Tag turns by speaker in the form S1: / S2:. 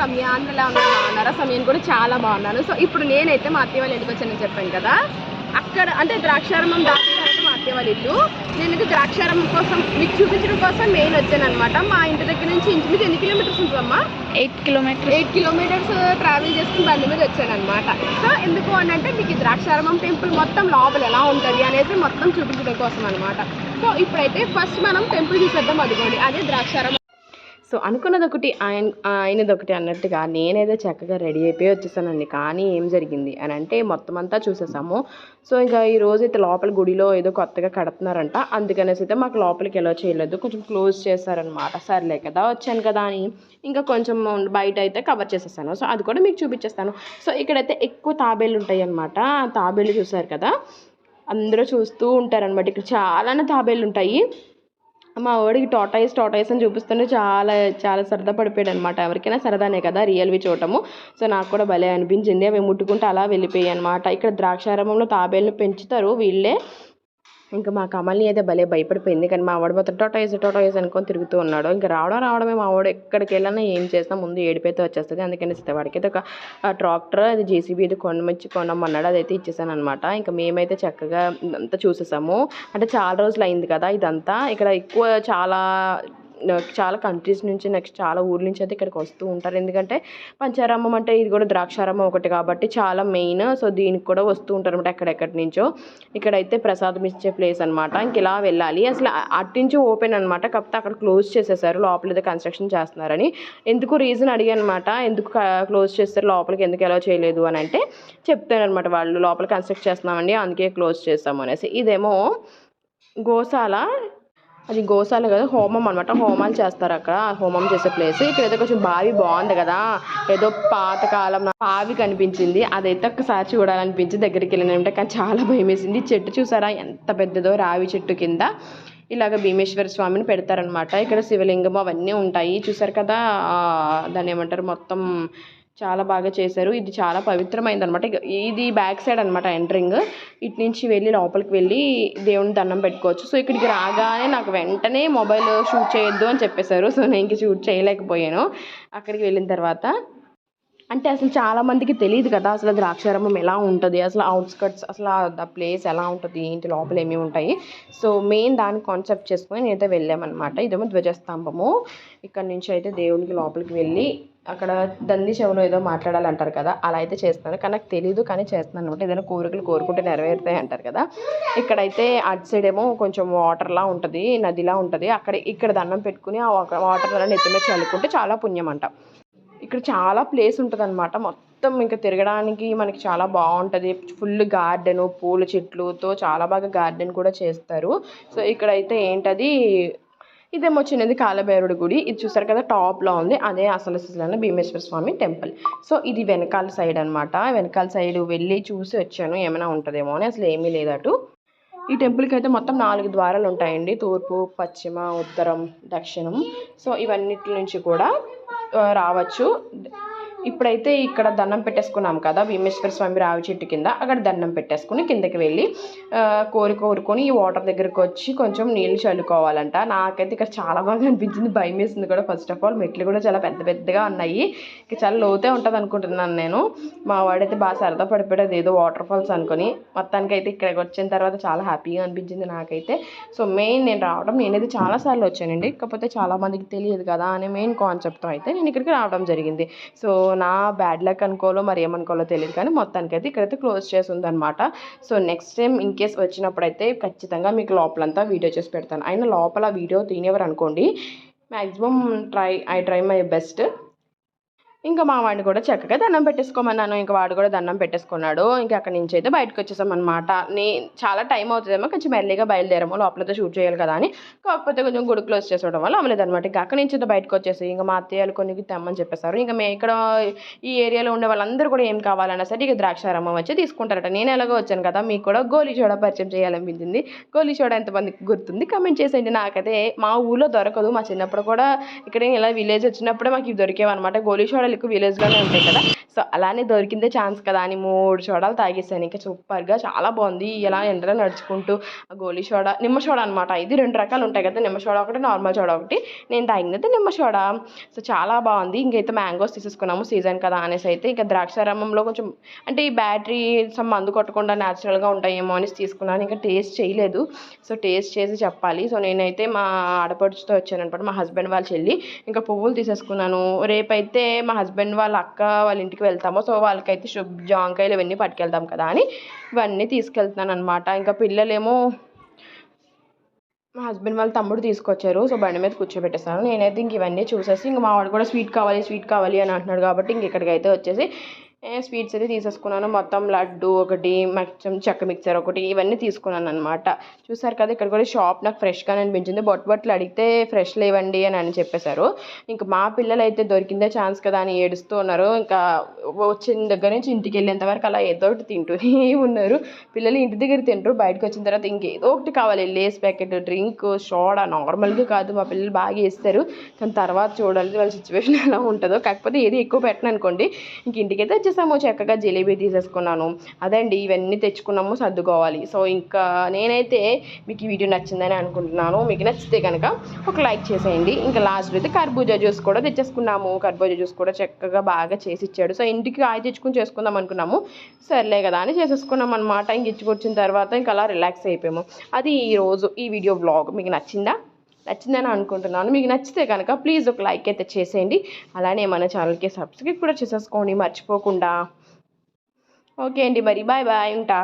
S1: రమ్య అందరిలా ఉన్నారు బాగున్నారా? సమయం కూడా చాలా బాగున్నాను. సో ఇప్పుడు నేనైతే మా అత్తయ్య వాళ్ళ ఇంటికి వచ్చానని చెప్పాను కదా అక్కడ అంటే ద్రాక్షారామం దాటిన తర్వాత మా అత్తయ్య వాళ్ళ ఇల్లు నేనైతే ద్రాక్షారామం కోసం మీకు చూపించడం కోసం మెయిన్ వచ్చాను అనమాట మా ఇంటి దగ్గర నుంచి ఇంచుమించు ఎన్ని కిలోమీటర్స్ ఉంటుందమ్మా
S2: eight kilometres
S1: eight kilometres travel చేసుకుని బండి మీద వచ్చాను అనమాట సో ఎందుకు అని అంటే మీకు ద్రాక్షారామం టెంపుల్ మొత్తం లోపల ఎలా ఉంటుంది అనేది మొత్తం చూపించడం కోసం అనమాట సో ఇప్పుడైతే ఫస్ట్ మనం టెంపుల్ చూసేద్దాం అదిగోండి. అదే ద్రాక్షారామం సో అనుకున్నది ఒకటి ఆయన ఆయనది ఒకటి అన్నట్టుగా నేనైతే చక్కగా రెడీ అయిపోయి వచ్చేసానండి. కానీ ఏం జరిగింది అని అంటే మొత్తం అంతా చూసేసాము. సో ఇంకా ఈ రోజు అయితే లోపల గుడిలో ఏదో కొత్తగా కడుతున్నారంట. అందుకనేసి అయితే మాకు లోపలికి ఎలా చేయలేదు. కొంచెం క్లోజ్ చేశారనమాట సర్లే కదా వచ్చాను కదా అని ఇంకా కొంచెం బయట అయితే కవర్ చేసేసాను. సో అది కూడా మీకు చూపించేస్తాను. సో ఇక్కడైతే ఎక్కువ తాబేళ్ళు ఉంటాయి అనమాట తాబేళ్ళు చూసారు కదా? అందరూ చూస్తూ ఉంటారనమాట ఇక్కడ చాలానే తాబేళ్ళు ఉంటాయి మా వాడికి టాటాయిస్ టాటాయిస్ అని చూపిస్తుంటే చాలా చాలా సరదా పడిపోయాడు అనమాట ఎవరికైనా సరదానే కదా రియల్వి చూడటము. సో నాకు కూడా భలే అనిపించింది. అవి ముట్టుకుంటే అలా వెళ్ళిపోయాయి అనమాట ఇక్కడ ద్రాక్షారామంలో తాబేళ్ళు పెంచుతారు వీళ్ళే. ఇంకా మా కమల్ని అయితే భలే భయపడిపోయింది. కానీ మా వాడు మాత్రం టోటాయిస్ టోటాయిస్ అనుకొని తిరుగుతూ ఉన్నాడు. ఇంకా రావడం రావడమే మా వాడు ఎక్కడికి వెళ్ళినా ఏం చేసినా ముందు ఏడిపోతే వచ్చేస్తుంది. అందుకని వాడికైతే ఒక ట్రాక్టర్ అది జేసీబీ ఇది కొనమచ్చి కొనమన్నాడు. అదైతే ఇచ్చేసాను అనమాట ఇంకా మేమైతే చక్కగా ఇదంతా చూసేసాము. అంటే చాలా రోజులు అయింది కదా ఇదంతా. ఇక్కడ ఎక్కువ చాలా చాలా కంట్రీస్ నుంచి నెక్స్ట్ చాలా ఊర్ల నుంచి అయితే ఇక్కడికి వస్తూ ఉంటారు. ఎందుకంటే పంచారామం అంటే ఇది కూడా ద్రాక్షారామం ఒకటి కాబట్టి చాలా మెయిన్. సో దీనికి కూడా వస్తూ ఉంటారు అనమాట ఎక్కడెక్కడి నుంచో. ఇక్కడైతే ప్రసాదం ఇచ్చే ప్లేస్ అనమాట ఇంక ఇలా వెళ్ళాలి. అసలు అటు నుంచి ఓపెన్ అనమాట కాకపోతే అక్కడ క్లోజ్ చేసేసారు. లోపల ఏదో కన్స్ట్రక్షన్ చేస్తున్నారని. ఎందుకు రీజన్ అడిగానమాట అనమాట ఎందుకు క్లోజ్ చేస్తారు? లోపలికి ఎందుకు ఎలా చేయలేదు అని అంటే చెప్తానమాట వాళ్ళు. లోపల కన్స్ట్రక్ట్ చేస్తున్నామండి. అందుకే క్లోజ్ చేస్తాము అనేసి. ఇదేమో గోశాల అది గోశాల కదా హోమం అనమాట హోమాలు చేస్తారు అక్కడ హోమం చేసే ప్లేస్ ఇక్కడ అయితే కొంచెం బావి బాగుంది కదా. ఏదో పాతకాలం బావి కనిపించింది. అదైతే ఒకసారి చూడాలనిపించి దగ్గరికి వెళ్ళినంటే కానీ చాలా భయం వేసింది చెట్టు చూసారా? ఎంత పెద్దదో రావి చెట్టు కింద. ఇలాగ భీమేశ్వర స్వామిని పెడతారనమాట ఇక్కడ శివలింగం అవన్నీ ఉంటాయి. చూసారు కదా దాన్ని ఏమంటారు? మొత్తం చాలా బాగా చేశారు. ఇది చాలా పవిత్రమైంది అనమాట ఇది బ్యాక్ సైడ్ అనమాట ఎంట్రింగ్. ఇటు నుంచి వెళ్ళి లోపలికి వెళ్ళి దేవుని దండం పెట్టుకోవచ్చు. సో ఇక్కడికి రాగానే నాకు వెంటనే మొబైల్ షూట్ చేయొద్దు అని చెప్పేశారు. సో నేను ఇంక షూట్ చేయలేకపోయాను. అక్కడికి వెళ్ళిన తర్వాత అంటే అసలు చాలా మందికి తెలియదు కదా అసలు ద్రాక్షారామం ఎలా ఉంటుంది అసలు అవుట్స్కట్స్ అసలు ద ప్లేస్ ఎలా ఉంటుంది ఏంటి లోపల ఏమి ఉంటాయి. సో మెయిన్ దాన్ని కాన్సెప్ట్ చేసుకొని నేనైతే వెళ్ళామన్నమాట. ఇదేమో ధ్వజస్తంభము. ఇక్కడ నుంచి అయితే దేవునికి లోపలికి వెళ్ళి అక్కడ దంది చెవులో ఏదో మాట్లాడాలంటారు కదా అలా అయితే చేస్తాను కానీ నాకు తెలియదు కానీ చేస్తున్నాను అనమాట ఏదైనా కోరికలు కోరుకుంటే నెరవేరుతాయి అంటారు కదా. ఇక్కడైతే అటు సైడ్ ఏమో కొంచెం వాటర్లా ఉంటుంది నదిలా ఉంటుంది. అక్కడ ఇక్కడ దండం పెట్టుకుని ఆ వాటర్ వల్ల నెత్తిమే చల్లుకుంటే చాలా పుణ్యం అంట ఇక్కడ చాలా ప్లేస్ ఉంటుంది అనమాట మొత్తం ఇంకా తిరగడానికి మనకి చాలా బాగుంటుంది. ఫుల్ గార్డెన్ పూల చెట్లుతో చాలా బాగా గార్డెన్ కూడా చేస్తారు. సో ఇక్కడైతే ఏంటది? ఇదేమో చిన్నది కాలభైరుడు గుడి. ఇది చూసారు కదా టాప్లో ఉంది. అదే అసలు సిసలైన భీమేశ్వర స్వామి టెంపుల్ సో ఇది వెనకాల సైడ్ అనమాట వెనకాల సైడ్ వెళ్ళి చూసి వచ్చాను. ఏమైనా ఉంటుందేమో అని అసలు ఏమీ లేదు అటు. ఈ టెంపుల్కి అయితే మొత్తం నాలుగు ద్వారాలు ఉంటాయండి. తూర్పు పశ్చిమ ఉత్తరం దక్షిణం. సో ఇవన్నిటి నుంచి కూడా రావచ్చు. ఇప్పుడైతే ఇక్కడ దండం పెట్టేసుకున్నాం కదా భీమేశ్వర స్వామి రావి చెట్టు కింద. అక్కడ దండం పెట్టేసుకుని కిందకి వెళ్ళి కోరి కోరుకొని ఈ వాటర్ దగ్గరికి వచ్చి కొంచెం నీళ్ళు చల్లుకోవాలంట. నాకైతే ఇక్కడ చాలా బాగా అనిపించింది. భయం వేసింది కూడా ఫస్ట్ ఆఫ్ ఆల్. మెట్లు కూడా చాలా పెద్ద పెద్దగా ఉన్నాయి. ఇక చాలా లోతే ఉంటుంది అనుకుంటున్నాను నేను. మా వాడైతే బాగా సరదా పడిపోయాడు. ఏదో వాటర్ ఫాల్స్ అనుకొని. మొత్తానికి అయితే ఇక్కడికి వచ్చిన తర్వాత చాలా హ్యాపీగా అనిపించింది నాకైతే. సో మెయిన్ నేను రావడం నేనైతే చాలాసార్లు వచ్చానండి. కాకపోతే చాలా మందికి తెలియదు కదా అనే మెయిన్ కాన్సెప్ట్తో అయితే నేను ఇక్కడికి రావడం జరిగింది. సో నా బ్యాడ్ లక్ అనుకోవాలో మరి ఏమనుకోవాలో తెలియదు. కానీ మొత్తానికి అయితే ఇక్కడైతే క్లోజ్ చేసి ఉందన్నమాట. So next time in case వచ్చినప్పుడైతే ఖచ్చితంగా మీకు లోపలంతా వీడియో చేసి పెడతాను. అయినా లోపల వీడియో తీనేవారు అనుకోండి maximum try I try my best. ఇంకా మా వాడిని కూడా చక్కగా దండం పెట్టేసుకోమన్నాను. ఇంకా వాడు కూడా దండం పెట్టేసుకున్నాడు. ఇంకా అక్కడి నుంచి అయితే బయటకు వచ్చేసామన్నమాట. నే చాలా టైం అవుతుందేమో కొంచెం మెల్లిగా బయలుదేరాము లోపలతో షూట్ చేయాలి కదా అని. కాకపోతే కొంచెం గుడి క్లోజ్ చేసుకోవడం వల్ల అవ్వలేదు అనమాట ఇంకా అక్కడి నుంచి అయితే బయటకు వచ్చేసి ఇంకా మా అత్తయ్యలు కొన్ని తెమ్మని చెప్పేశారు. ఇంకా మేము ఇక్కడ ఈ ఏరియాలో ఉండే వాళ్ళందరూ కూడా ఏం కావాలన్నా సరే ఇక ద్రాక్షారామం వచ్చి తీసుకుంటారట. నేను ఎలాగో వచ్చాను కదా మీకు కూడా గోలీ చోడ పరిచయం చేయాలనిపించింది. గోలీ చోడ ఎంతమందికి గుర్తుంది? కమెంట్ చేసేయండి. నాకైతే మా ఊళ్ళో దొరకదు. మా చిన్నప్పుడు కూడా ఇక్కడ ఇలా విలేజ్ వచ్చినప్పుడే మాకు ఇవి దొరికేవన్నమాట. గోలీ చోడ సోడాలు ఎక్కువ విలేజ్లోనే ఉంటాయి కదా. సో అలానే దొరికిందే ఛాన్స్ కదా అని మూడు సోడాలు తాగేసాను. ఇంకా సూపర్గా చాలా బాగుంది. ఇలా ఎండలో నడుచుకుంటూ ఆ గోలీ సోడా నిమ్మ సోడా అనమాట ఇది రెండు రకాలు ఉంటాయి కదా. నిమ్మ సోడా ఒకటి నార్మల్ సోడా ఒకటి. నేను తాగినది నిమ్మ సోడా. సో చాలా బాగుంది. ఇంకైతే మ్యాంగోస్ తీసేసుకున్నాము సీజన్ కదా అనేసి అయితే. ఇంకా ద్రాక్షారామంలో కొంచెం అంటే ఈ బ్యాటరీ సమ్ మందు కొట్టకుండా న్యాచురల్గా ఉంటాయేమో అనేసి తీసుకున్నాను. ఇంకా టేస్ట్ చేయలేదు. సో టేస్ట్ చేసి చెప్పాలి. సో నేనైతే మా ఆడపడుచుతో వచ్చాను అనమాట మా హస్బెండ్ వాళ్ళ చెల్లి. ఇంకా పువ్వులు తీసేసుకున్నాను. రేపైతే మా హస్బెండ్ వాళ్ళ అక్క వాళ్ళ ఇంటికి వెళ్తాము. సో వాళ్ళకైతే శుభ్ జాంకాయలు ఇవన్నీ పట్టుకెళ్తాం కదా అని ఇవన్నీ తీసుకెళ్తున్నాను అనమాట ఇంకా పిల్లలేమో మా హస్బెండ్ వాళ్ళ తమ్ముడు తీసుకొచ్చారు. సో బండి మీద కూర్చోబెట్టేస్తాను నేనైతే ఇంక ఇవన్నీ చూసేసి ఇంక మా వాడు కూడా స్వీట్ కావాలి స్వీట్ కావాలి అని అంటున్నాడు కాబట్టి ఇంక ఇక్కడికి అయితే వచ్చేసి స్వీట్స్ అయితే తీసేసుకున్నాను మొత్తం లడ్డు ఒకటి మొత్తం చెక్క మిక్చర్ ఒకటి ఇవన్నీ తీసుకున్నాను అనమాట చూసారు కదా ఇక్కడ కూడా షాప్ నాకు ఫ్రెష్గా అనిపించింది. బొట్టు బొట్లు అడిగితే ఫ్రెష్ లేవండి అని అని చెప్పేశారు. ఇంకా మా పిల్లలు అయితే దొరికిందే ఛాన్స్ కదా అని ఏడుస్తూ ఉన్నారు. ఇంకా వచ్చిన దగ్గర నుంచి ఇంటికి వెళ్ళేంత వరకు అలా ఏదో ఒకటి తింటూనే ఉన్నారు. పిల్లలు ఇంటి దగ్గర తింటారు బయటకు వచ్చిన తర్వాత ఇంకేదో ఒకటి కావాలి. లేస్ ప్యాకెట్ డ్రింక్ సోడా నార్మల్గా కాదు మా పిల్లలు బాగా వేస్తారు కానీ తర్వాత చూడాలి వాళ్ళ సిచ్యువేషన్ ఎలా ఉంటుందో. కాకపోతే ఏది ఎక్కువ పెట్టను అనుకోండి ఇంక ఇంటికైతే వచ్చేసాము చక్కగా జిలేబీ తీసేసుకున్నాను. అదండి ఇవన్నీ తెచ్చుకున్నాము సర్దుకోవాలి. సో ఇంకా నేనైతే మీకు ఈ వీడియో నచ్చిందని అనుకుంటున్నాను. మీకు నచ్చితే కనుక ఒక లైక్ చేసేయండి. ఇంకా లాస్ట్ అయితే కర్బూజా జ్యూస్ కూడా తెచ్చేసుకున్నాము. కర్బూజా జ్యూస్ కూడా చక్కగా బాగా చేసి ఇచ్చాడు. సో ఇంటికి ఆయి తెచ్చుకుని చేసుకుందాం అనుకున్నాము. సర్లే కదా అని చేసేసుకున్నాం అనమాట ఇంక ఇచ్చుకొచ్చిన తర్వాత ఇంకా అలా రిలాక్స్ అయిపోయాము. అది ఈరోజు ఈ వీడియో బ్లాగ్. మీకు నచ్చిందా? నచ్చిందని అనుకుంటున్నాను. మీకు నచ్చితే కనుక ప్లీజ్ ఒక లైక్ అయితే చేసేయండి. అలానే మన ఛానల్కి సబ్స్క్రైబ్ కూడా చేసేసుకోండి. మర్చిపోకుండా. ఓకే అండి మరి. బాయ్ బాయ్ ఉంటా.